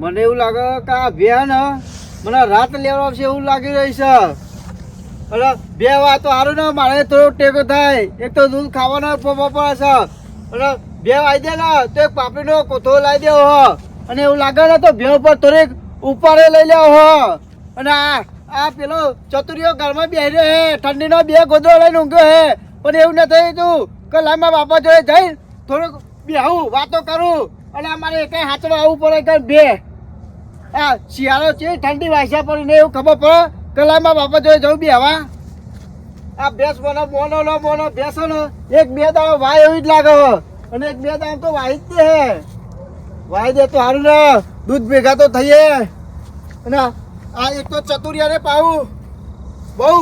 મને એવું લાગે કે આ ભે ને મને રાત લેવા આવશે એવું લાગી રહી છે. એટલે બે વાત સારું ને, મારે થોડો ટેકો થાય. એક તો દૂધ ખાવાનો પપ્પા છે. અને બે વાઈ દે ને, તો એક પાપડીનો કોથો લાવી દેવો હો અને એવું લાગે ને તો ભે પર થોડીક ઉપાડે લઈ લેવો હો અને આ આ પેલો ચતુરીઓ ઘરમાં બેસી રહ્યો હે, ઠંડીનો બે ગોદડો લઈને ઊંઘ્યો હે. પણ એવું ન થયું તું, કે લાંબા બાપા જોડે જઈ થોડુંક બેહું, વાતો કરું. અને અમારે એક હાથમાં આવવું પડે કે બે. આ શિયાળો છે, ઠંડી વાસ્યા પડીને એવું ખબર પડે કલામાં બાપા જોડે જવું બી હવા આ ભેંસ મને મોનો નો મોનો ભેંસો નો એક બે દાડો વાય એવી જ લાગે. અને એક બે દામ તો વાહી જ તે હે. વાય દે તો સારું ને દૂધ ભેગા તો થઈએ. અને આ એક તો ચતુરિયાને પાવું. બહુ.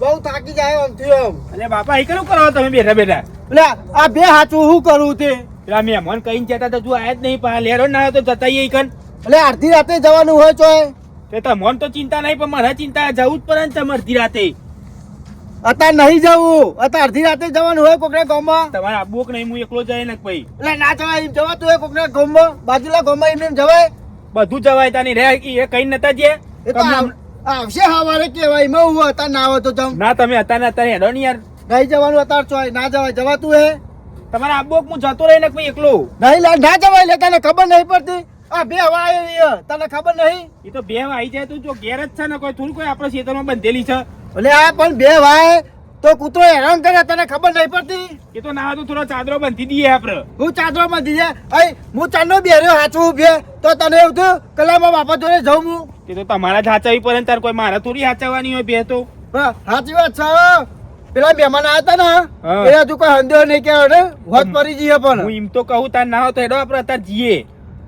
બહુ થાકી જાય આમથી આમ. એટલે બાપા એ કેવું કરો તમે બેઠા બેઠા? એટલે આ બે હાચું શું કરું તે? પેલા મહેમાન કહીને જતા તો તું આયા જ નહીં પા લેરો ના તો જતા એ કન. એટલે અડધી રાતે જવાનું હોય ચોય. તે મન તો ચિંતા નહીં પણ મારે ચિંતા જવું જ પડે ને તમે અડધી રાતે. અત્યારે નહીં જવું. અતાર અડધી રાતે જવાનું હોય કોકના ગામમાં. તમારે આબુ કે નહીં હું એકલો જાય ને ભાઈ? એટલે ના જવાય એમ જવા તું કોકના ગામમાં. બાજુલા ગામમાં એમ એમ જવાય. બધું જવાય તાની રે એ કઈ નતા જે? આવશે હવારે કેવાય એમાં હું અતાર ના આવે તો જમ ના તમે અતાર ને અત્યારે હેડો ને યાર. નહીં જવાનું અતાર ચોય ના જવાય જવાતું હે. તમારે આબુ હું જતો રહી ને ભાઈ એકલો? નહીં ના જવાય લે તને ખબર નહીં પડતી. આ બે હવા. તને ખબર નહીં? એ તો બે આવી જાય તું જો ઘેર જ છે ને કોઈ થોડું કોઈ આપણા ખેતરમાં બંધેલી છે. એટલે આ પણ બે ભાઈ તો કૂતરો હેરાન કરે તને ખબર નહીં પડતી? એ તો ના તો થોડો ચાદરો બંધી દઈએ આપણે હું ચાદરો માં દે. અય હું ચાંદો બેર્યો હાચું બે તો તને એવું થયું કલામાં બાપા જોડે જઉં હું? તે તો તમારા જ હાચવી પડે તાર કોઈ મારે થોડી હાચવવાની હોય બે તો. હા, સાચી વાત છે પેલા મહેમાન આવ્યા હતા ને એ હજુ કોઈ હંધ્યો નહીં કે હોત પડી જઈએ હું એમ તો કહું તાર ના હોય તો હેડો આપણે અત્યારે જઈએ.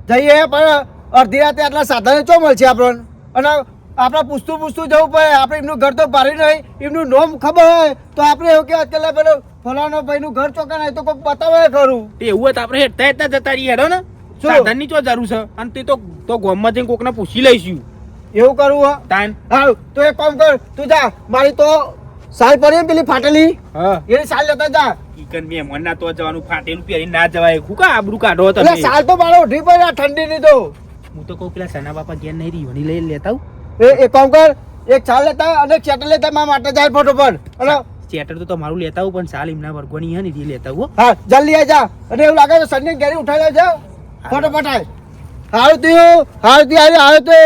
જઈએ પણ અડધી રાતે આટલા સાધન ચો મળશે આપણને? અને આપણે પૂછતું પૂછતું જવું પડે. આપણે એમનું ઘર તો પાડી નહીં. એમનું નોમ ખબર હોય તો આપણે એવું કે અત્યારે પેલો ફલાનો ભાઈ નું ઘર ચોકા નહીં તો કોઈક બતાવે ખરું. એવું હોય તો આપણે હેઠતા હેઠતા જતા રહીએ હેડો ને? સાધનની તો જરૂર છે. અને તે તો તો ગામમાં જઈને કોકને પૂછી લઈશું. એવું કરવું હા? તાન. હા તો એક કામ કર તું જા. મારી તો સાલ પડી પેલી ફાટેલી. હા. એની સાલ લેતા જા. ઈકન મે મન ના તો જવાનું ફાટેલું પહેરીને ના જવાય. હું કા આબરૂ કાઢો તમે? સાલ તો મારો ઉઠી પડે ઠંડી ની તો. હું તો કહું પેલા સના બાપા ઘેર નહીં રીવણી લઈ લેતા આવું. એ એક કામ કર. એક છાલ લેતા અને ચેટર લેતા મારા માટે જાય ફટોફટ અને ચેટર તો તમારું લેતા આવું પણ સાલ એમના વર્ગોની હે ને એ લેતા આવું હા. જલ્દી આવી જા. અને એવું લાગે તો સન્ની ઘેરી ઉઠાઈ લેજો ફટોફટ આય હારું થયું હારું થયું હારું તે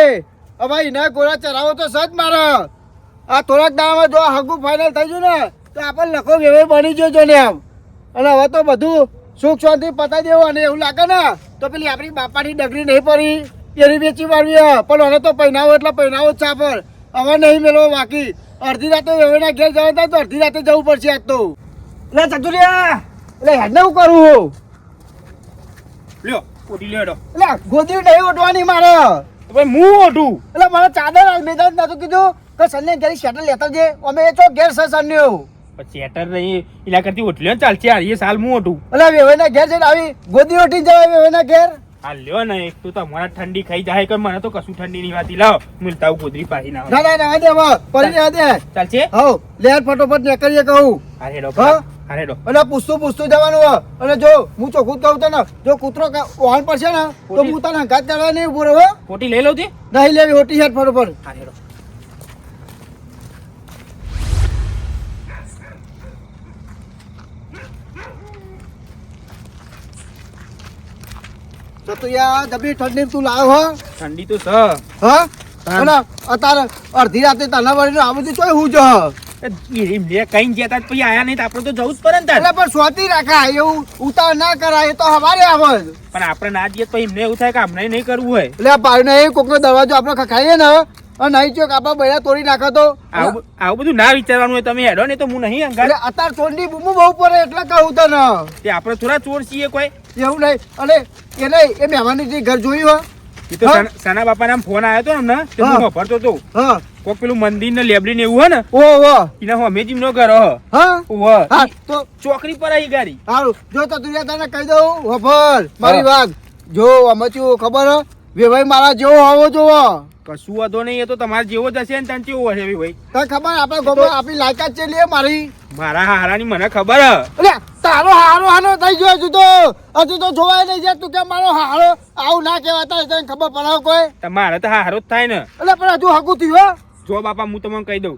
હવે એના ગોળા ચરાવો તો સજ મારો. આ થોડાક દાડામાં જો હગું ફાઇનલ થઈ ગયું ને તો આપણે લખો વેવે બની જો ને એમ. અને હવે તો બધું સુખ શાંતિ પતાવી દેવું અને એવું લાગે ને તો પેલી આપણી બાપાની ડગરી નહીં પડી. એની વેચી મારવી. પણ હવે તો પહેનાવો એટલે પહેનાવો જ છે હવે નહીં મેળવો બાકી. અડધી રાતે વેવેના ઘેર જવા તો અડધી રાતે જવું પડશે આજ તો. એટલે ચતુરિયા એટલે હેડને હું કરું લ્યો ઓઢી લ્યો હેડો. એટલે ગોદી નહીં ઉઠવાની મારે. ભાઈ હું ઓઢું? એટલે મારે ચાદર મેદાન નતું કીધું કે સન્ને ઘેરી શેટર લેતા જે અમે એ તો ઘેર છે સન્ને શેટર નહીં એલા કરતી ઓઢલ્યો ને ચાલશે એ સાલ હું ઓઢું. એટલે વેવેના ઘેર છે આવી ગોદી ઉઠી જવાય વેવેના ઘેર. આ લ્યો ને એક તો તમારા ઠંડી ખાઈ જાય કે મને તો કશું ઠંડી ની વાતી લાવ મિલતા હું ગોદરી પાહી ના ના ના ના દે હવે પડી ના દે. ચાલશે? હો લેર ફટોફટ નીકળીએ કહું. અરે ડો અરે ડો અને પૂછતું પૂછતું જવાનું હો. અને જો હું ચોખ્ખું કહું તને જો કૂતરો વાહન છે ને તો હું તને હંગાત કરવા નહીં ઊભો રહો હોટી લઈ લઉં તે? નહીં લેવી હોટી હેઠ ફટોફટ. હા યાર જબરી ઠંડી તું લાવ હો. ઠંડી તો સ હા. અને અત્યારે અડધી રાતે તના વળી આ બધું ચોય હું જો લે કઈ જતા પછી આયા નહીં તો આપણે તો જવું જ પડે ને એટલે પણ સ્વાતી રાખા એવું ઉતાર ના કરાય એ તો હવારે આવે. પણ આપણે ના જઈએ તો એમને એવું થાય કે અમને નહીં કરવું હોય. એટલે પાડીને એ કોકનો દરવાજો આપણે ખખાઈએ ને અને નહીં ચોક આપણા બૈરા તોડી નાખો તો. આવું આવું બધું ના વિચારવાનું હોય તમે હેડો ને તો હું નહીં અંગાર. અત્યારે ચોંડી બૂમો બહુ પડે એટલે કહું તને. તે આપણે થોડા ચોર છીએ કોઈ. એવું નહીં. અને એ નહીં એ મહેમાનની જે ઘર જોયું હા. એ તો હા? સના- બાપા નામ ફોન આવ્યો હતો ને તે હું. વાપરતો હતો હા. કોક પેલું મંદિર ને લેબડી ને એવું હે ને? ઓ ઓ. એના હોમે જીમનો ઘર હ. હા. ઓહ હા. તો ચોકડી પર આવી ગાડી. સારું જો તો તું તને કહી દઉં વફર મારી વાત. જો અમે શું ખબર હે? વેવાઈ મારા જેવો હોવો જોવો. કશું વાંધો નહીં એ તો તમારે જેવો જ હશે ને ત્યાં કેવો હશે ભાઈ? તને ખબર આપણે ખબર આપણી લાયકાત છે લે મારી? મારા હારાની મને ખબર હ. એટલે તારો હારો હારો થઈ ગયો હજુ તો. હજુ તો જોવાય નહીં જાય તું કે મારો હારો. આવું ના કહેવાતા તને ખબર પડાવ કોઈ? તમારે તો હારો જ થાય ને. એટલે પણ હજુ હગું થયું હો. જો બાપા હું તમને કહી દઉં.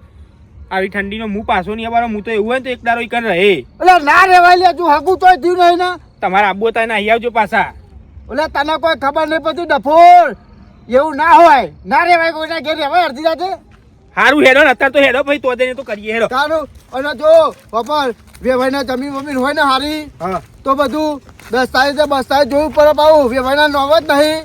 આવી ઠંડીનો મું પાછો નહીં આવવાનો હું તો એવું હોય ને તો એક દારો કરે રહે. એટલે ના રેવાય લે હજુ હગું તોય થયું નહીં ને. તમારા આબુ થાય ને અહીં આવજો પાછા. એટલે તને કોઈ ખબર નહીં પછી ડફોર. એવું ના હોય. ના રેવાય કોઈના ઘેર રેવાય અડધી રાતે? હારું હેડો ને અત્યારે તો હેડો ભાઈ તો દેને તો કરીએ હેડો. તારું અને જો પપ્પા વેવાઈને જમીન વમીન હોય ને હારી હા. તો બધું દસ્તાવેજ બસ્તાવેજ જોવું પડે પાવું વેવાઈના નોમ જ નહીં.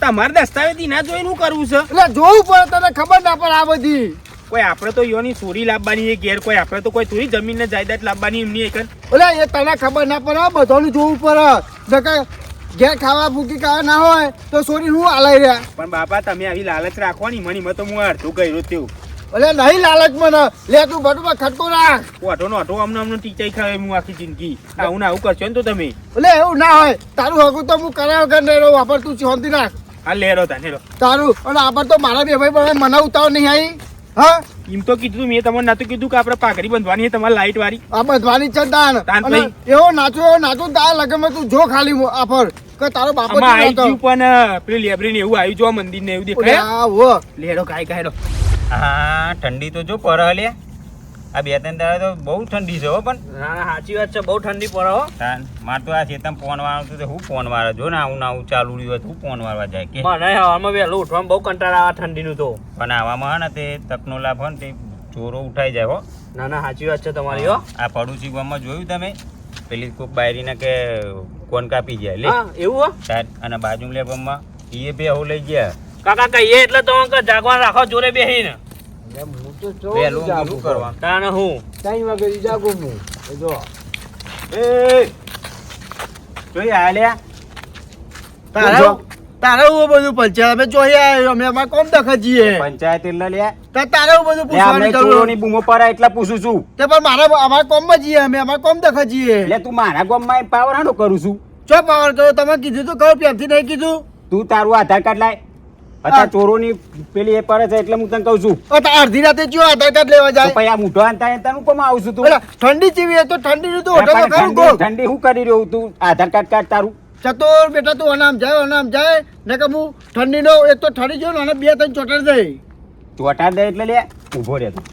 તમારે દસ્તાવેજ ના જોઈને શું કરવું છે? એટલે જોવું પડે તને ખબર ના પડે આ બધી. કોઈ આપણે તો યોની ચોરી લાવવાની ઘેર કોઈ આપણે તો કોઈ થોડી જમીન ને જાયદાદ લાવવાની એમની એક એટલે એ તને ખબર ના પડે બધાનું જોવું પડે. ઘેર ખાવા ભૂકી ખાવા ના હોય તો સોરી હું આલાઈ રહ્યા. પણ બાપા તમે આવી લાલચ રાખવાની મની મત હું અડધું કર્યું તેવું. એટલે નહીં લાલચ મને. લે તું બટુમાં ખટકો રાખ. ઓટો નો ઓટો અમને અમને ટીચાઈ ખાવે હું આખી જિંદગી. આવું ના આવું કરશો ને તો તમે. એટલે એવું ના હોય. તારું હગું તો હું કરાવ વગર નહીં રહું વાપર તું શાંતિ રાખ. આ લેરો તા તારું અને આપણ તો મારા બે ભાઈ મને ઉતાવ નહીં આવી. હા? એમ તો કીધું મેં તમને નતું કીધું કે આપણે પાઘડી બંધવાની છે તમારી લાઈટ વાળી. આ બધવાની છે દાન. અને એવો નાચો એવો નાચો તાર લગનમાં તું જો ખાલી આફર કે તારો બાપો જ ગયું પણ પેલી લેબરી ને એવું આવ્યું જો મંદિર ને એવું દેખાય. લેડો ગાય ગાયડો હા ઠંડી તો જો પર લે આ બે ત્રણ દાડા તો બહુ ઠંડી છે હો પણ ના ના સાચી વાત છે બહુ ઠંડી પડે હો. તાન માર તો આ ખેતમ ફોન વાળો તો હું ફોન વાળો જો ને આવું નાવું ચાલુ રહ્યું હોય તો હું ફોન વાળવા જાય કે. મને હવામાં વહેલું ઉઠવામાં બહુ કંટાળા આવે ઠંડીનું તો. પણ આવામાં ને તે તકનો લાભ હોય ને તે ચોરો ઉઠાઈ જાય હો. ના ના સાચી વાત છે તમારી હો. આ પડોશી ગામમાં જોયું તમે? પેલી કોક બાયરીને કે કોણ કાપી જાય લે. એવું હો? સાહેબ અને બાજુ લે ગામમાં એ બે હું લઈ ગયા. કાકા કહીએ એટલે તમે જાગવાન રાખો જોરે બેહીને. પેલું પેલું કરવા તાને હું? ત્રણ વાગે ઈ હું. જો. એ જોઈ આ લે તારે તારે બધું પંચાયત અમે જોઈએ આવ્યો, અમે અમારે કોમ દખત જઈએ પંચાયત એટલે લે તો તારે બધું પૂછવાની જરૂર ચોરોની બૂમો એટલે પૂછું છું. તે પણ મારા અમાર કોમમાં જઈએ અમે અમારે કોમ દખત જઈએ એટલે તું મારા ગામમાં પાવર હાનો કરું છું? ચો પાવર કરો? તમે કીધું તો ખરું પ્રેમથી નહીં કીધું. તું તારું આધાર કાર્ડ લાય. અત્યારે ચોરોની પેલી એ પડે છે એટલે હું તને કહું છું. અડધી રાતે જો આધાર કાર્ડ લેવા જાય. પછી આ મૂઢો આંતા એ તને કોમાં આવશું તું? ઠંડી હોય તો તો હોટલ તો ઠંડી ઠંડી હું કરી રહ્યો તું? આધાર કાર્ડ કાઢ તારું. ચતુર બેટા તું અનામ જાય અનામ જાય. ને કે હું ઠંડીનો એક તો ઠંડી જો ને બે ત્રણ ચોટાડ દે ચોટાડ દે એટલે લે ઊભો રહે તું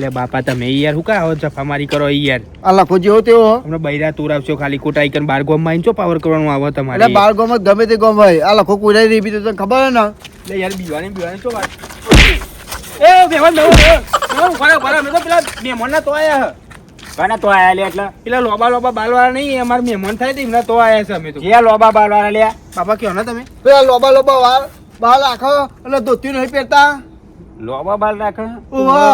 એટલે બાપા તમે યાર હું કા આવો જફામારી કરો યાર? અલા લખો જેવો તેઓ હમણાં બૈરા તુર આવશો ખાલી કોટાઈ આઈકન બાર ગોમમાં ચો પાવર કરવાનું આવે એટલે તમારે બાર ગોમ ગમે તે ગોમ હોય. અલા લખો કુરાઈ રહી બી તો તને ખબર હે ને? એટલે યાર બીવાની બીવાની શું વાત? એ બેવાન બેવો બેવો બરા બરા મેં તો પેલા મહેમાન ના તો આયા હે. તો આયા લે એટલે? પેલા લોબા લોબા બાલવાળા નહીં અમાર મહેમાન થાય તે એમના તો આયા છે અમે તો. જે લોબા બાલવાળા લે બાપા કયો ને તમે? પેલા લોબા લોબા વાળ બાલ આખો એટલે ધોતી નહીં પહેરતા. લોબા બાલ રાખે? ઓહો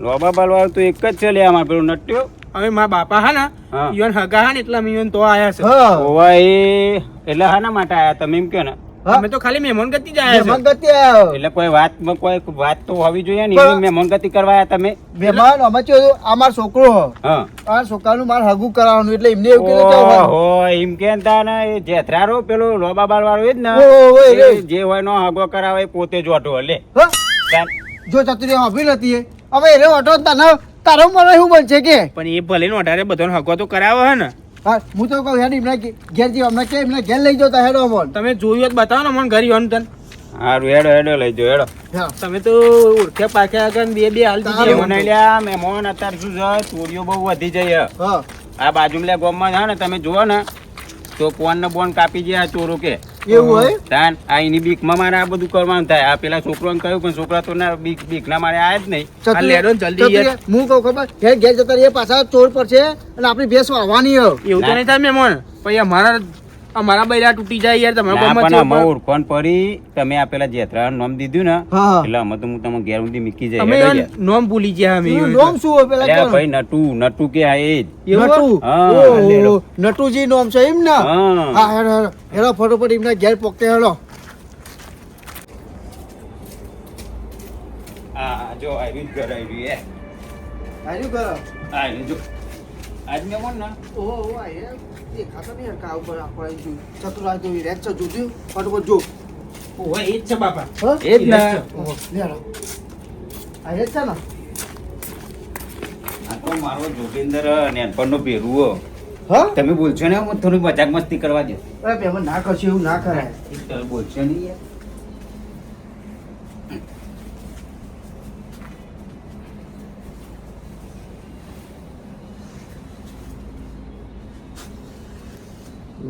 લોબા બાલવાળા તો એક જ છે લે આમાં પેલું નટ્યો. હવે મારા બાપા હા ના હા. ઈવન હગા હા ને એટલે અમે તો આયા છે. હા. ઓવા એ એટલે હાના માટે આયા તમે એમ કહો ને. અમે તો ખાલી મહેમાન ગતિ જ આયા મહેમાન ગતિ આયા એટલે કોઈ વાત કોઈ વાત તો હોવી જોઈએ ને મહેમાન ગતિ કરવા આયા તમે? મહેમાન અમે ચો અમાર છોકરો હા. આ છોકરાનું માર હગું કરાવવાનું એટલે એમને એવું કીધું કે ઓહો એમ કે તા ને એ જેથરારો પેલો લોબા બાલ વાળો એ જ ને. જે. હોય નો હગો કરાવે પોતે જ ઓટો લે. જો ચતુરી હોભી નથી એ. હવે એને ઓટો તને તારો મને શું બનશે કે? પણ એ ભલે નો અઢારે બધાનો હકો તો કરાવો હે ને. હા હું તો કહું હેડ એમને ઘેર જીવ અમને કે એમને ઘેર લઈ જતા હેડો અમોન તમે જોયું બતાવો ને મને ઘર યોન તને. હારું હેડો હેડો લઈ જો હેડો. તમે તો ઓળખ્યા પાક્યા આગળ બે બે હાલ દીધી. મને લ્યા મહેમાન અત્યારે શું છે? ચોરીઓ બહુ વધી જાય. હા. આ બાજુમાં લ્યા ગોમમાં છે ને તમે જુઓ ને તો કોણ ને બોન કાપી જાય ચોરો કે. એવું હોય? તાન આ એની બીકમાં મારે આ બધું કરવાનું થાય. આ પેલા છોકરોને કહ્યું પણ છોકરા તો ના બીક બીક ના મારે આયા જ નહીં. આ લેડો જલ્દી હું કહું ખબર? ઘેર ઘેર જતા એ પાછા ચોર પર છે અને આપણી ભેંસ વાવવાની હો. એવું તો નહીં થાય મેમણ. પછી અમારા અમારા બૈરા તૂટી જાય યાર ગામમાં પણ અમે આમાં ઓળખોણ પડી. તમે આ પેલા જેતરાનું નામ દીધું ને હા એટલે અમે તો હું તમે ઘેર સુધી મૂકી જાય. અમે. નોમ ભૂલી ગયા અમે નામ શું હોય પેલા અલ્યા ભાઈ નટુ નટુ કે આ એ નટુ? હા, નટુજી નામ છે એમ ને હા. હેરો હેરો ફટોફટ એમના ઘેર પોકતે હેલો આ જો આવી જ ઘર આવી એ આવી કરો? આવ્યું જો. આજ મહેમાન ને? ઓહો ઓહો આ એ? દેખાતો નહીં હરખા ઉપર આપણે જોયું. ચતુરાઈ જોઈ રેત છે જોયું ફટફટ જો. ઓહો એ જ છે બાપા. એ જ ને. લે હાલો. આ એ જ છે ને? આ તો મારો જોગેન્દર નેનપણનો પેરુઓ હા? તમે બોલશો ને હું થોડી મજાક મસ્તી કરવા દો અરે ના કરશે એવું ના કરાય. બોલશો નહીં યાર.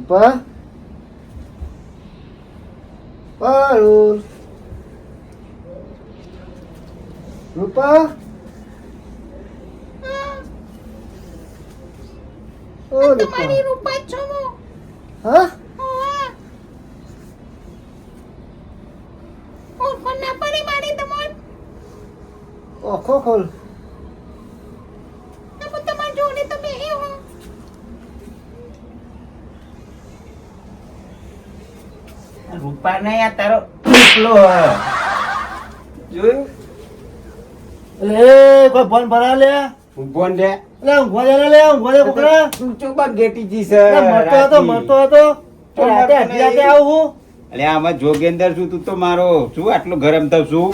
રૂપા પારુલ રૂપા ઓ રૂપા હા ઓખો ખોલ રૂપા ને યાર તારો હે. જોયું? એટલે કોઈ ફોન ભરા લે? ઊભો ને રે. એટલે ઊંઘવા દે લે ઊંઘવા દે તું ચોબા ગેટીજી છે એટલે મરતો હતો રાતી. મરતો હતો. રાતે અઢી રાતે આવું હું? અલે આમાં જોગેન્દર છું તું તો મારો. શું આટલું ગરમ થવ છું?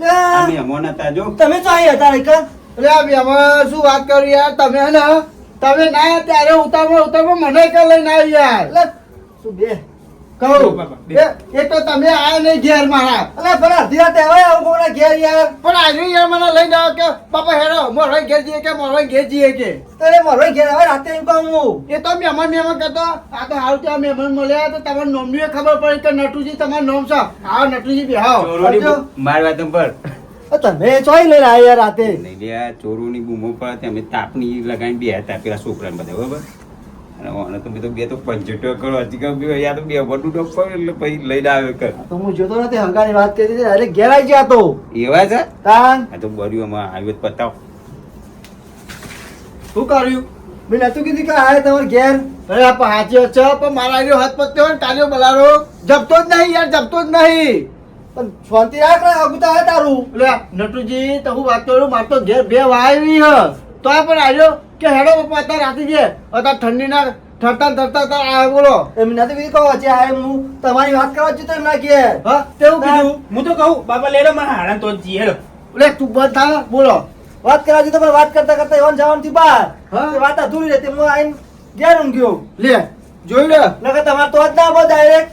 લે, આ મહેમાન હતા જો. તમે તો અહીં હતા રેખા. એટલે આ બેમાં શું વાત કરી યાર? તમે ને? તમે ના ત્યારે ઉતારમાં ઉતારવા મને કે લઈને આવી યાર શું બે? જો કહું? એ એ તો તમે આયા નહીં ઘેર મારા. આવું કોના ઘેર યાર? પણ આજે યાર મને લઈને આવો કે બાપા હેરો મોરો ઘેર જઈએ કે મોરો ઘેર જઈએ કે? અરે મોરો ઘેર આવે રાતે એમ કહું હું. એ તો મહેમાન મહેમાન કહેતો આ તો હાલ ત્યાં મહેમાન મળ્યા તો તમારું નોમની ખબર પડી કે નટુજી તમારું નોમ છે. આવો નટુજી બેહાવ બૂ- મારી વાત સાંભળ. તમે ચોઈ લઈને આવ્યા રાતે? નહીં આ ચોરોની બૂમો પડે અમે તાપની લગાવીને બે હતા પેલા છોકરાને બધા બરોબર? અને ઓને તો મેં તો બે તો પંચોતેર કરો હજી કહું કે યાર બે બધું તો પર એટલે પછી લઈને આવ્યો કર તો હું જોતો નથી હંગાની વાત કરી હતી અરે ઘેર ગયા તો. એવા છે? તાન. આ તો બર્યું આમાં આવ્યો પતાવ. શું કર્યું? મેં નતું કીધું કે આ તમારે ઘેર. અરે આ હાચી છે પણ મારા આવ્યો હાથ પત્યો ને કાલ્યો બલારો જપતો જ નહીં યાર જપતો જ નહીં. પણ શાંતિ રાખ ને આગુ તો તારું. એટલે નટુજી તો હું વાત કરું માર તો ઘેર બે વાયવી હ. તો આ પણ આવ્યો કે હેડો પપ્પા અત્યારે રાતી છે અત્યારે ઠંડીના ઠરતા ઠરતા ઠરતા આ બોલો. એમ નથી બીજું કહો છે આય હું તમારી વાત કરવા જતો એમના કે હા તેવું કીધું. હું તો કહું બાપા લેડો મારા હાડા તો જી હેડો. એટલે તું બંધ થા બોલો. વાત કરવા જતો પણ વાત કરતા કરતા એવન જવાનું થી બહાર. હા. વાત અધૂરી રહેતી હું આઈને ઘેર ઊંઘ્યો લે જોઈ લે. નકર તમારે તો જ ના બો ડાયરેક્ટ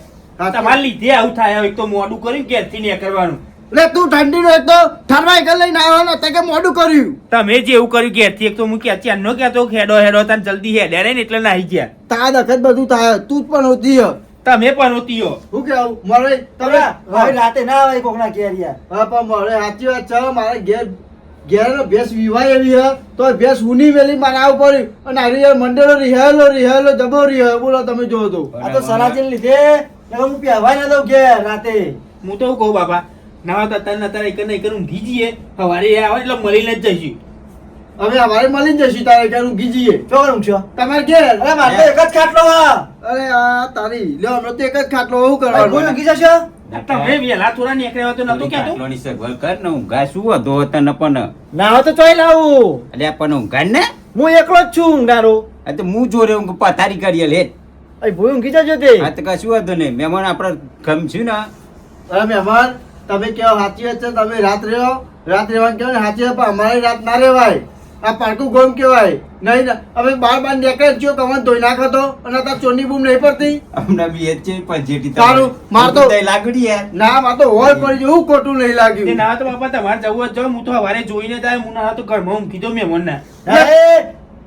તમારે લીધે આવું થાય એક તો મોડું કર્યું ઘેરથી નહીં કરવાનું એટલે તું ઠંડી નો એક તો કર લઈને આવ્યો ને તે કે મોડું કર્યું. તમે જે એવું કર્યું ઘેરથી એક તો હું ક્યાં ચાંદનો કહેતો હેડો હેડો તને જલ્દી હેડે ને એટલે નાહી ગયા. તા દખત બધું થાય તું જ પણ હોતી હ. તમે પણ હોતીઓ હું. કેવું? મારે તમે? હવે રાતે ના આવે કોકના ઘેર યાર. હા પણ મારે સાચી વાત છે. મારે ઘેર ઘેર ભેંસ વિવાય એવી હે. તો ભેંસ ઉની મેલી મારા ઉપર. પડ્યું અને આ રિયલ મંડળો રિહેલો રિહેલો જબો રિહેલો બોલો તમે જો તો. આ તો સલાજીને લીધે. હું પહેવાય ના દઉં ઘેર રાતે. હું તો એવું કહું બાપા ના તો અત્યારે તારે એક ને એક ઊંઘી જઈએ આવે એટલે મળીને જ જઈશું. હવે અમારે મળી જશે તારે ઘેર ગીજીએ ચોકર ઊંઘશો તમારે ઘેર? અરે મારે તો એક જ ખાટલો હા અરે આ તારી લ્યો અમે તો એક જ ખાટલો હું ભાઈ, કોઈ ગીજા છો? જશો તમે વેલા થોડા નીકળ્યા હોય તો નતું કહેતું. કાટલોની સગવડ કર ને ઊંઘા શું હતો તને પણ? ના હોય તો ચોઈ લાવું. અલ્યા પણ ઊંઘાડ ને? હું એકલો જ છું ઊંઘનારો આ તો હું જોરે ઊંઘ પથારી કરીએ લે. અહીં ભૂઈ ઊંઘી જજો તે. આ તો કશું હતું નહીં. મહેમાન આપણે ગમશું ને. અરે મહેમાન તમે કેવો સાચી વાત છે? તમે રાત રહ્યો? રાત રહેવાનું કહેવાય ને સાચી પણ અમારી રાત ના રહેવાય. આ પારકું ગોમ કહેવાય. નહીં અમે બાર બાર નીકળે છો કમન ધોઈ નાખતો અને તાર ચોની બૂમ નહીં પડતી. અમને બી એ છે પણ જેટી તારું, માર તો- લાગડી યાર. ના માર તો હોય પડી જેવું ખોટું નહીં લાગ્યું. ના તો બાપા તમારે જવું જ જાઓ હું તો સવારે જોઈને જાય હું ના તો ઘરમાં ઊંઘી દઉં મહેમાન મને એ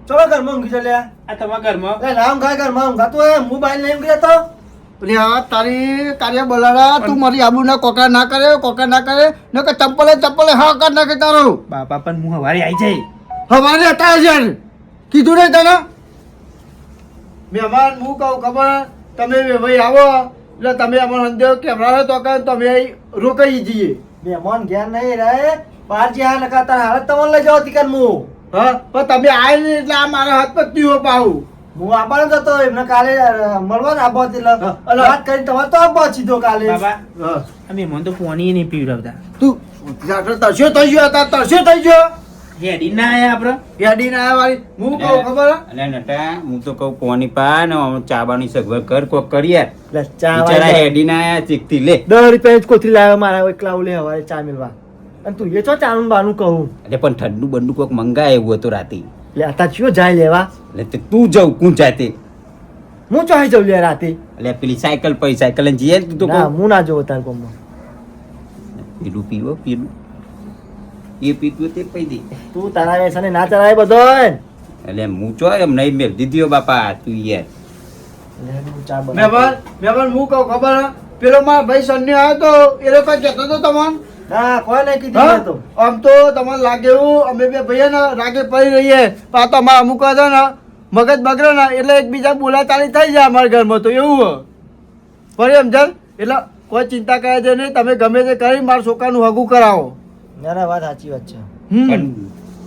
ચોલો ઘરમાં ઊંઘી જા લ્યા. આ તમારા ઘરમાં? એ ના ઊંઘાય ઘરમાં ઊંઘાતો હું બાઈ નહીં ઊંઘી જતો એટલે આ તારી કાર્ય બોલાડા તું મારી આબુ ના કોકા ના કરે કોકા ના કરે ન કે ચંપલે ચપ્પલે હા કર નાખે તારો. બાપા પણ હું હવારે આવી જાય હવારે હતા હજાર. કીધું નહીં તને? મહેમાન હું કહું ખબર? તમે ભાઈ આવો. એટલે તમે અમારો સંદેહ કેમરા તો કે તમે રોકાઈ જઈએ. મહેમાન ઘેર નહીં રહે. બહાર જે આ નકા તાર હાલત તમને લઈ જાઓ તિકન હું. હા પણ તમે આવી એટલે આ મારા હાથ પર ત્યો પાવું હું આવવાનો તો એમને કાલે મળવા જ આવવા એટલે વાત કરી તમારે તો જ સીધો કાલે. બાબા. હા. આ તો પોણી નહીં પીવડાવતા. તું તરસ્યો થઈ ગયો હતા તરસ્યો થઈ ગયો. હેડી ના આયા આપણે યાદી ના વાળી. હું કહું ખબર? અલે નટા હું તો કહું કોની પા ને ચાબાની સગવડ કર કોક કરી યાર ચા બિચારા હેડી ના આયા ચીકતી લે. દસ રૂપિયા જ કોથળી લાવ્યો મારા એકલા ઓલે હવારે ચા મિલવા. અને તું એ ચો ચાનું બાનું કહું. એટલે પણ ઠંડુ બંડુ કોક મંગાય એવું હતું રાતે. લે આતા ચિયો જાય લેવા? લે તે તું જવું કું જાતે હું ચોહી જાઉં લે રાતે? એટલે પેલી સાયકલ પઈ સાયકલ ને જીએ તું તો ના હું ના જોઉં તાર કોમ પીલું પીવો પીલું એ પીતું તે પી દે. તું તારા વ્યસને ના ચલાય બધો એટલે હું ચો એમ નહીં મેં દીધો બાપા તું યાર. મેં મહેમાન હું કહું ખબર પેલો મારા ભાઈ સન્ય આવ્યો તો એ લોકો કહેતો હતો તમને ના કોઈ નહીં કીધું તો? આમ તો તમને લાગે એવું અમે બે ભાઈ ને રાગે પડી રહીએ. પણ આ તો અમારા અમુક હતા ને મગજ બગડે ને એટલે એકબીજા બોલાચાલી થઈ જાય અમારા ઘરમાં તો એવું ફરી સમજણ એટલે કોઈ ચિંતા કરે છે નહીં તમે ગમે તે કરી મારા છોકરાનું હગું કરાવો. ના ના વાત સાચી વાત છે.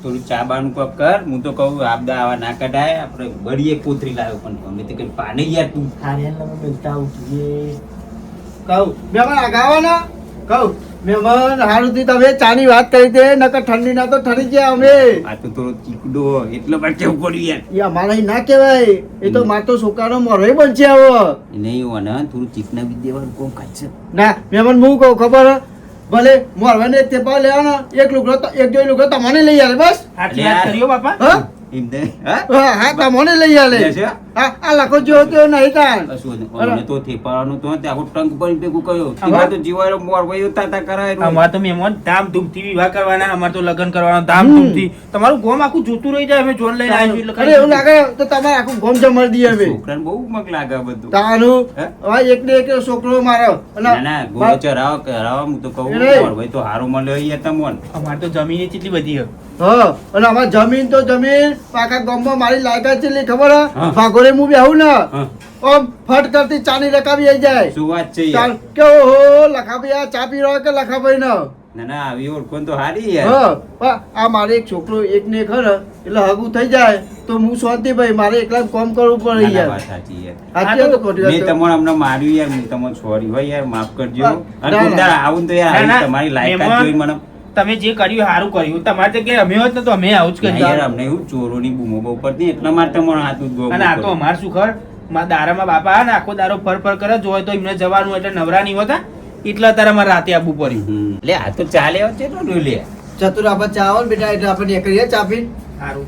થોડું ચા બાનું કોક કર હું તો કહું આપદા આવા ના કઢાય આપણે બળીએ કોથરી લાવ્યો પણ અમે તો કઈ પાને યાર તું. અમે મિલતા જોઈએ. કહું મહેમાન આગાવો ને કહું. મહેમાન હારુથી તમે ચાની વાત કરી દે નકર ઠંડી ના તો ઠરી ગયા અમે. આ તો થોડો ચીકડો એટલો પણ કેવું પડ્યું યાર એ અમારે ના કહેવાય. એ તો મારતો તો છોકરાનો મોરય બનશે આવો. નહીં હોય ને થોડું ચીકના બી દેવાનું કોમ ખાશે ના મહેમાન હું કહું ખબર? હે? ભલે મોરવાને તે પા લેવાનો એક લુગડો તો- એક જોઈ લુગડો તમને લઈ આવે બસ. આટલી વાત કર્યો બાપા. હા? એમ હા? હા હા તમને લઈ આલે. હા આ લખો જો તો નહીં તાન કશું નહીં. અરે. અમને તો થેપાવાનું તો તે આખું ટંક ભરીને ભેગું કર્યું. તેમાં તો જીવાયો મોર વયો તાતા કરાય અમારે તો મહેમાન ધામધૂમથી વિવાહ કરવાના અમારે તો લગ્ન કરવાના ધામધૂમથી તમારું ગોમ આખું જોતું રહી જાય અમે જોન લઈને આવીશું એટલે અરે એવું લાગે તો તમારે આખું ગોમ જમાડી દઈએ છોકરાને બહુ મગ લાગે બધું. તાનું હવે એક ને એક છોકરો મારો. અને ના ના ગોળો ચરાવો કરાવો હું તો કહું મોર તો હારું મળે યાર તમોન. અમારે તો જમીન એટલી બધી છે. અને અમાર જમીન તો જમીન પાકા ગામમાં મારી લાયકા છે ખબર હે? હા. બેહું ને ઓમ ફટ કરતી ચાની રકાબી આવી જાય. શું વાત છે યાર? કે ઓહો લખાભાઈ આ ચા પી રહ્યો કે લખાભાઈ ન ના ના આવી ઓળખોન તો હારી યાર. હા આ મારે એક છોકરો એક ને ખર એટલે હગું થઈ જાય તો હું શાંતિ ભાઈ મારે એકલા કામ કરવું પડે યાર. વાત સાચી યાર. આ તો ખોટી વાત મેં. તમને હમણાં માર્યું યાર હું તમને સોરી હોય યાર માફ કરજો. અને આવું તો યાર તમારી લાયકાત જોઈ મને તમે જે કર્યું સારું કર્યું. તમારે તો કે અમે હોત ને તો અમે આવું જ ના, યાર અમને એવું ચોરોની બૂમો બહુ પડતી. એટલા માટે તમારો હાથ ઉદ્ભવ અને આ તો અમાર શું ખર મારા દારામાં બાપા ને આખો દારો ફર ફર કરે જોય તો એમને જવાનું એટલે નવરા નહીં હોતા. એટલા તારા મારે રાતે આવવું પડ્યું. લે આ તો ચાલે આવે છે ને લે. ચતુર આપણે ચા આવો બેટા એટલે આપણે એ કરીએ ચા સારું.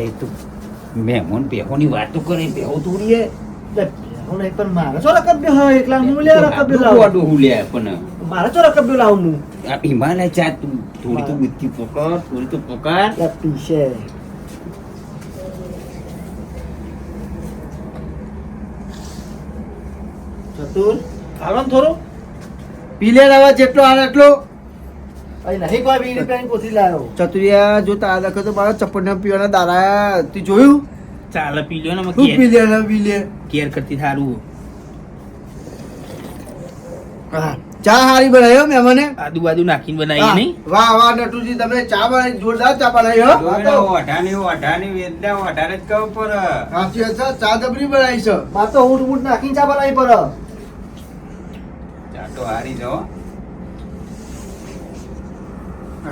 એ તો મહેમાન બેહોની વાતો કરે બેહો તોડીએ હું નહીં પણ મારે ચો રકબ બે હોય એકલા હું લે રકબ બે લાવું વાડું હું લે પણ. મારે ચો રકબ બે લાવું હું આ હિમાલય ચા તું થોડી તો બુદ્ધિ પકડ થોડી તો પકડ. લે, પીશે ચતુર ને થોડું. પી જેટલો હાલ એટલો અહીં નહીં કોઈ વીસ રૂપિયાની કોથી લાવ્યો ચતુરિયા જો તારા લખે તો મારા ચપ્પલ પીવાના દારા તું જોયું? ચાલે પી લ્યો ને અમે તું પી લે ને પી લે? કેર કરતી સારું હા. ચા હારી બનાવ્યો હો મેમને આદુ બાજુ નાખીને બનાવી નહીં. વાહ વાહ નટુજી તમે ચા બનાવી જોરદાર ચા બનાવી હો. ઓઢાની ઓઢાની વેદના ઓઢાને જ કહું પર. સાચી છે ચા દબરી બનાવી છે. બા તો ઊંટ ઊંટ નાખીને ચા બનાવી પડે ચા તો હારી જો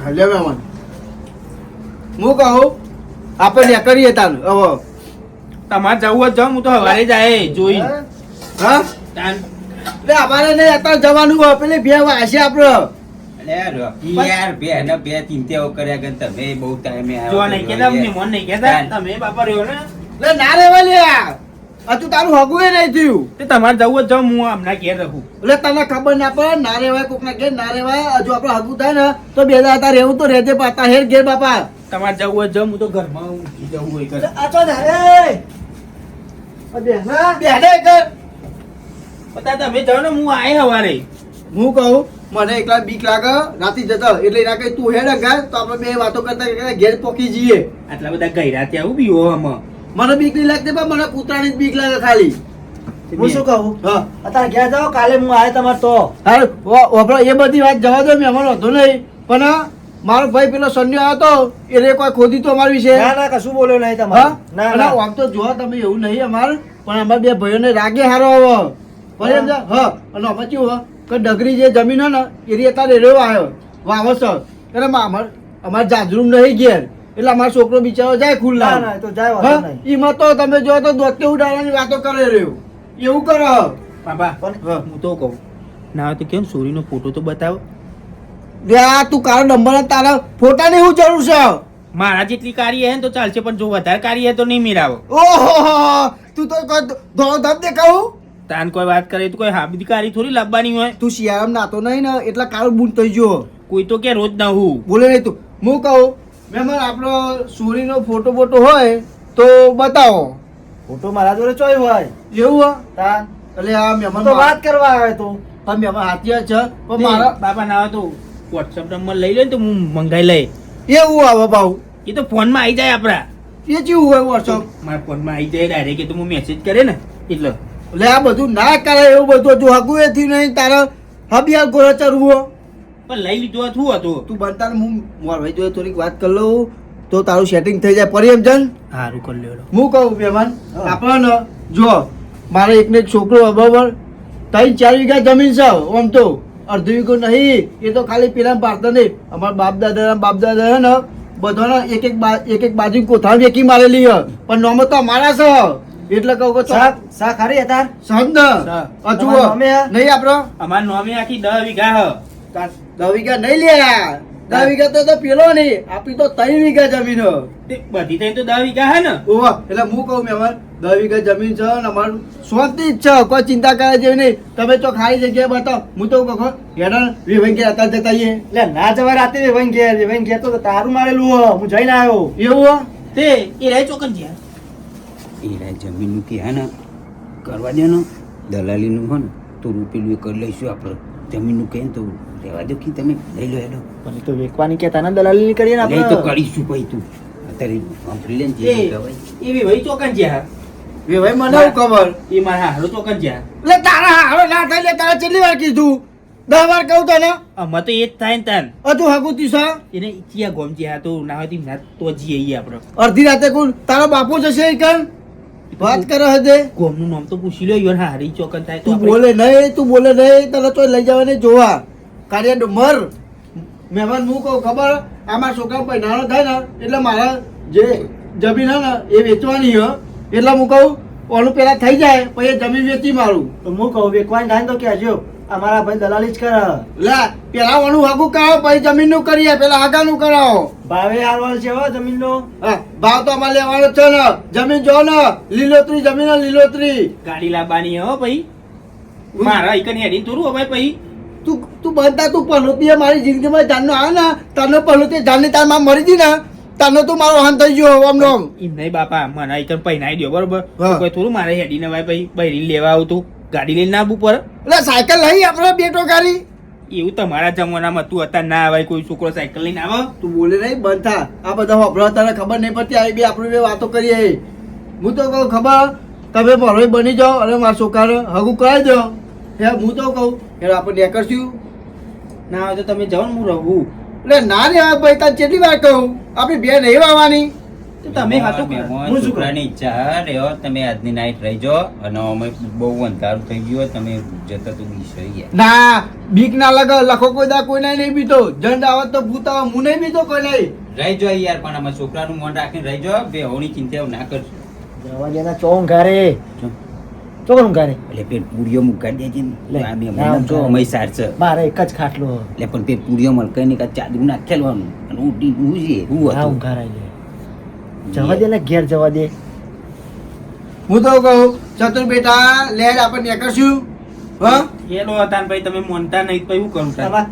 હલે મે મહેમાન. હું કહું આપણે કરીએ તાનું હવે. તમારે જવું હોય જાઉં હું તો હવારે જાય જોઈ હા? એટલે અમારે નહીં અત્યારે જવાનું હોય. પેલી બે વાસે આપડે. યાર બે ને બે ચિંતાઓ કર્યા કે તમે બહુ ટાઈમે જો નહીં કેતા યાર. મહેમાન નહીં કેતા તમે બાપા રહ્યો ને? એટલે ના રેવા લે હજુ તારું હગું નહીં થયું. તે તમારે જવું જ તો હું હમણાં ઘેર રહું. એટલે તને ખબર ના પડે ના રેવાય કોક ના ઘેર ના રેવાય હજુ આપડે હગું થાય ને તો બે દાતા રહેવું તો રહેજે પાતા હેર ઘેર બાપા. તમારે જવું જ તો હું તો ઘરમાં જવું હોય કર પતા તમે જાઓ ને હું આય હવારે. હું કહું? મને એકલા બીક લાગે રાતી જતા એટલે કઈ તું હેડ ગા તો આપણે બે વાતો કરતા ઘેર પોકી જઈએ. આટલા બધા ગયરા ત્યાં આવું બી હો આમાં. મને બીક નહીં લાગતી પણ મને કૂતરાની જ બીક લાગે ખાલી. હું શું કહું? હા. અત્યારે ઘેર જાઓ કાલે હું આવે તમારે તો. હા એ બધી વાત જવા દો મેં અમારો વાંધો નહીં. પણ મારો ભાઈ પેલો સન્યો આવ્યો એ એને કોઈ ખોદી તો અમારી વિશે? ના ના કશું બોલ્યો નહીં તમારે. ના ના. આમ તો જોવા તમે એવું નહીં અમાર પણ અમારા બે ભાઈઓને રાગે હારો આવો. પણ હ. અને અમે કેવું કે ડગરી જે જમીન હોય ને એરી અત્યારે રેવો આવ્યો વાવો છે એટલે અમાર અમારે જાજરૂમ નહીં ઘેર. એટલે અમારો છોકરો બિચારો જાય ખુલ્લા. એ તો જાય એમાં તો તમે જો તો દોતે ઉડાડવાની વાતો કરે રહ્યો. એવું કરો. બાબા પણ હા. હું તો કહું. ના તો કેમ? સોરીનો ફોટો તો બતાવો. આ તું કારો નંબર તારા ફોટાની શું જરૂર છે? મારા જેટલી કારી હે તો ચાલશે પણ જો વધારે કારી હે તો નહીં મિરાવો. ઓહો તું તો ધોળો ધબ દેખાવું? તાન કોઈ વાત કરે તો કોઈ હાબી કારી થોડી લાવવાની હોય. તું શિયાળામાં નાતો નહીં ને એટલે કાળો બૂન થઈ ગયો કોઈ તો કે રોજ ના હું બોલે નહીં તું. હું કહું મહેમાન આપણો સૂરીનો ફોટો ફોટો હોય તો બતાવો. ફોટો મારા જોડે ચોય હોય. એવું હોય તા એટલે આ મહેમાન તો વાત કરવા આવે તો. પણ મહેમાન હાથીએ છે. પણ મારા બાપા ના હોય તો વોટ્સઅપ નંબર લઈ લે તો હું મંગાઈ લઈ એવું આવે ભાવ. એ તો ફોનમાં આવી જાય આપણા. એ જેવું હોય વોટ્સઅપ મારા ફોનમાં આવી જાય ડાયરેક્ટ તો હું મેસેજ કરે ને. એટલે. એટલે આ બધું ના કરે એવું બધું. જો હગું એ થયું નહીં તારા હબિયાર ગોળા ચરવો પણ લઈ લીધો શું હતું? તું બનતા હું મારા ભાઈ જોડે થોડીક વાત કરી લઉં. તો તારું સેટિંગ થઈ જાય. પરિયમ જન? સારું કરી લેવડો. હું કહું મહેમાન હા. આપણે ને જો મારે એકને એક છોકરો બરાબર ત્રણ ચાર વીઘા જમીન છે આમ તો. અડધો વીઘો નહીં એ તો ખાલી પેલા પાડતા નહીં અમારા બાપ દાદા બાપ દાદા હે ને બધાને એક એક બા- એક એક બાજુ કોથા વેકી મારેલી હ પણ નોમો તો અમારા છે. એટલે કહું કે શાક સા ખરી હતા સા. નોમે હે? નહીં આપણો? અમાર નોમે આખી દસ વીઘા હ વીઘા નહીં લે દસ વીઘા તો તો પેલો નહીં આપણી તો ત્રણ વીઘા જમીન. તે બધી ત્રણ તો દસ વીઘા હે ને? ઓહ એટલે હું કહું મહેમાન દસ વીઘા જમીન છે ને અમારું શાંતિ જ છે કોઈ ચિંતા કરે જેવી નહીં. તમે તો ખાલી જગ્યાએ બતાવો. હું તો કહું હેડા વિભાઈ ગયા હતા જતા આવીએ. એટલે ના જવા રાતે વિભાઈ ઘેર વિભાઈ ઘેર તો તારું મારેલું હો. હું જઈને આવ્યો. એવું? તે એ રહે ચોકન જ્યાં. એ જમીનનું હે ને કરવા દે ને દલાલીનું હોય ને તો રૂપેલું એ કરી લઈશું આપણે. જમીનનું કહે ને તો રહેવા દો કે તમે લઈ લો હેડો. પણ તો વેકવાની કેતા ને દલાલી ની કરીએ ને આપણે. તો કરીશું પછી તું. અત્યારે સાંભળી લે ને જે એ. એવી ભાઈ ચોકન જ્યાં. વિભાઈ મને હું ખબર? એ મારા હારો ચોકન જ્યાં. એટલે તારા હારો ના થાય એટલે તારા કેટલી વાર કીધું? દસ વાર કહું તને. અમે તો એ જ થાય ને તાન. હજુ હગું તીસા એને ચિયા ગોમ હા તો ના હોય ના તો જઈએ આપણે અડધી રાતે કોણ? તારો બાપુ જશે એ કણ વાત કરે હજે ગોમનું નામ તો પૂછી લો યાર હારી ચોકન થાય તો તું બોલે નહીં તું બોલે નહીં તને તો લઈ જવાને જોવા. કાર્ય મર. મહેમાન હું કહું ખબર? આમાં છોકરા પૈનાનો થાય ને એટલે મારા જે જમીન હે ને એ વેચવાની હો. એટલે હું કહું ઓનું પેલા થઈ જાય પછી એ જમીન વેચી મારું. તો હું કહું વેચવાની થાય ને તો કહેજો અમારા ભાઈ દલાલી જ કરે લે પેલા ઓનું હાગું કરાવો પછી જમીનનું કરીએ પેલા હાગાનું કરાવો. ભાવે હારવાલ છે હો જમીનનો. હા, ભાવ તો અમારે લેવાનો છે ને. જમીન જો ને લીલોતરી જમીન લીલોતરી. ગાડી લાવવાની હો ભાઈ. મારા એક હેડી થોડું હવે ભાઈ. તું તું બનતા તું પનોતી મારી જિંદગીમાં. જાનનો આવે ને તને પનોતી જાનની તારમાં મરી જી ને. તને તું મારો હાન થઈ ગયો આમ નામ એમ નહીં બાપા મને એકન પૈનાઈ દો બરોબર? કોઈ થોડું મારે હેડી ને ભાઈ ભાઈ બૈરી લેવા આવતું ગાડી લઈને ના ઉપર એટલે સાયકલ લઈ આપણે બેટો ગાડી. એવું તમારા જમાનામાં તું અત્યારે ના આવે કોઈ છોકરો સાયકલ લઈને આવે. તું બોલે નહીં બનતા. આ બધા વાપરો તને ખબર નહીં પડતી આવી બે આપણે બે વાતો કરીએ. હું તો કહું ખબર તમે મારો બની જાઓ અને મારા છોકરાને હગું કરાવી દો. હે હું તો કહું એટલે આપણે નીકળશું ના આવે તો તમે જાઓ ને હું રહું. એટલે ના રે આ ભાઈ તાર કેટલી વાર કહું? આપણી બે નહીં આવવાની તો તમે હાથો હું છોકરાની ઈચ્છા રહ્યો તમે આજની નાઈટ રહી અને અમે બહુ અંધારું થઈ ગયું તમે જતા તો બીસરી ગયા. ના બીક ના લાગે લખો કોઈ દા કોઈ નહીં બીતો. જંડ આવે તો ભૂત આવે હું નહીં બીતો કોઈ નહીં રહી જાઓ યાર પણ અમે છોકરાનું મન રાખીને રહી જો બે હોની ચિંતા ના કરજો જવા દે ને ચોંગ ઘરે એટલે પેટ પૂરીઓ મુકાઈ દેજે ને. આ બે મહિના જો અમે સાર છે. મારે એક જ ખાટલો. એટલે પણ પેટ પૂરીઓ મલકાઈ ને કાં ચાદરું નાખેલવાનું અને ઉડી ઉજે હું હા હતું ઊંઘાર જવા દે ને ઘેર જવા દે. હું તો કહું ચતુર બેટા લેડ આપણે નીકળશું. હા? એલો હતા ભાઈ તમે મોનતા નહીં તો હું કરું તાર. હા?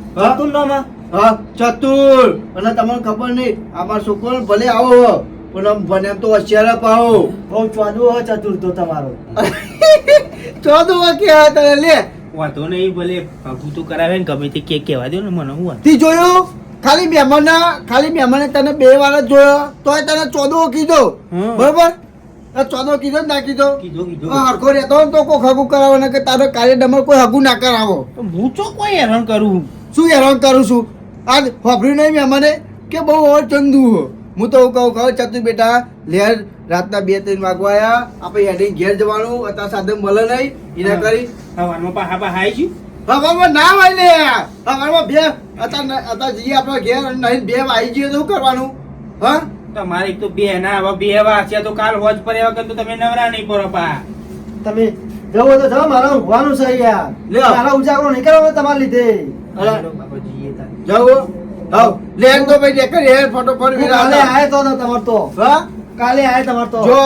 હા? ચતુર અને તમને ખબર નહીં અમારો છોકરો ભલે આવો પણ આમ બને તો હોશિયાર પાવો બહુ ચોદુ હો ચતુર્થો તમારો. ચોદો વાક્ય હા તને લે. વાંધો નહીં ભલે. ભાગું તો કરાવે ને ગમે તે કે કહેવા દો ને મને હું વાંધો. તી જોયું? ખાલી મહેમાન ખાલી મહેમાને તને બે વાર જ જોયો. તોય તને ચોદો કીધો. બરોબર? આ ચોદો કીધો ને કીધો? કીધું કીધું. હરખો રહેતો તો કોઈ હગું કરાવો ને કે તારો કાર્ય ડમર કોઈ હગું ના કરાવો. તો હું ચો કોઈ હેરાન કરું. શું હેરાન કરું છું? આજ હોભર્યું નહીં મહેમાને? કે બહુ ઓર ચંદુ હો તો કહું કહું ચતુ બેટા લેર રાતના બે ત્રણ વાગવાયા આપણે હેડી ઘેર જવાનું અત્યારે સાધન મળે નહીં. એના કરી. હવારમાં પાહા પાહા આવી હવામાં ના હોય ને હવામાં બે અત્યારે અત્યારે જઈએ આપણે ઘેર નહીં બે આવી જઈએ તો શું કરવાનું? હા? તમારે એક તો બે ના હવે બે વાગ્યા તો કાલ હોજ પર એવા તો તમે નવરા નહીં પડો પા. તમે જવો તો જવા મારા ઊંઘવાનું છે યાર. મારા ઉજાગરો નહીં કરવાનો તમારા લીધે. જવું? હાવ. લેર તો ભાઈ દેખર હેર ફોટો પર વિરા કાલે આયો તો ને તમાર તો. હા? કાલે આયો તમાર તો. જો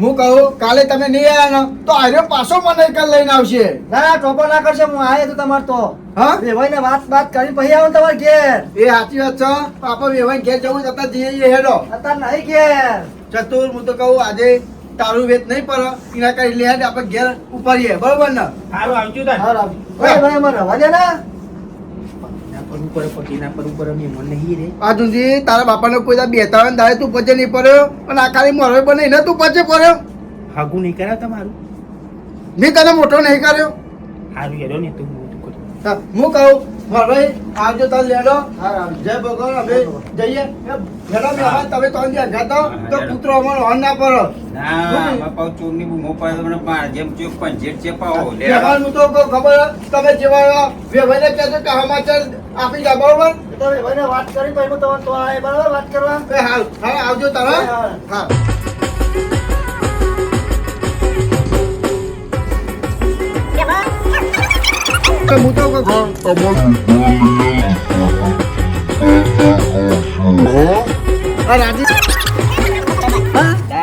હું કહું કાલે તમે નહીં આયા ને તો આર્યો પાછો મને કાલ લઈને આવશે. ના ના ટોપો ના કરશે હું આયો તો તમાર તો. હા? વેવાઈને વાત વાત કરી પછી આવો તમાર ઘેર. એ સાચી વાત છે પાપા વેવાઈ ઘેર જવું જતા જઈએ હેડો. અત્યારે નહીં ઘેર. ચતુર હું તો કહું આજે તારું વેત નહીં પર એના કરી લે આપણે ઘેર ઉપાડીએ બરોબર ને? સારું આવજો તાર. સારું આવજો. ભાઈ ભાઈ મને રવા દે ને. પડવું પડે પતિ ના પડવું પડે મેં મન નહીં રે. તારા બાપાને કોઈ દા બેતા હોય દાય તારે તું પચે નહીં પડ્યો? અને આ ખાલી પણ બને ને તું પચે પડ્યો? હાગું નહીં કર્યા તમારું? મેં તને મોટો નહીં કર્યો? હારું હેરો ને તું હું કહું? મોરવે આવજો તાર લેડો. જય ભગવાન અમે જઈએ. હેડો મેં હવે તમે ત્રણ દિવસ ગાતા તો? પુત્રો અમારો હોન ના પડો. ના આમાં ચોરની બૂમો પાડે તો જેમ ચોક પંચેટ ચેપાવો લે હું તો ખબર તમે જેવા વ્યવહારને કહેજો કે સમાચાર આપી જા બરોબર? તમે વાત કરી પછી હું તમાર તો બરાબર વાત કરવા. હા આવજો તારા. હા. હા તો હું તો કહું આ રાજી